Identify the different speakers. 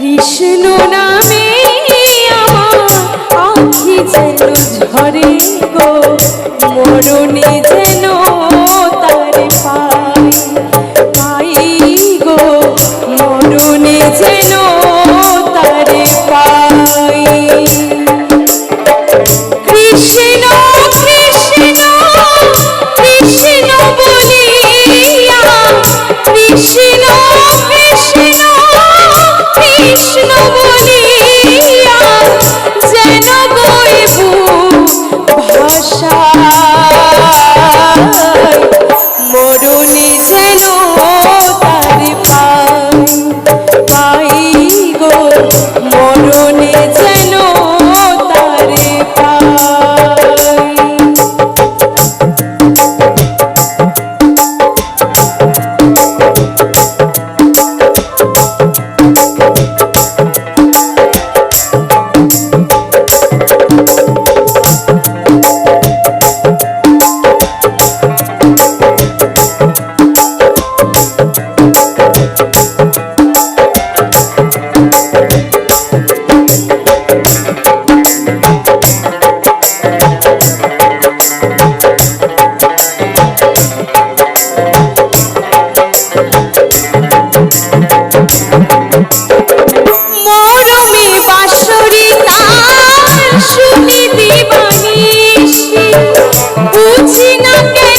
Speaker 1: কৃষ্ণ নামে আমার যেন ঝরে গো মরণে যেন তার পাই পাই গো মরণে যেন Okay.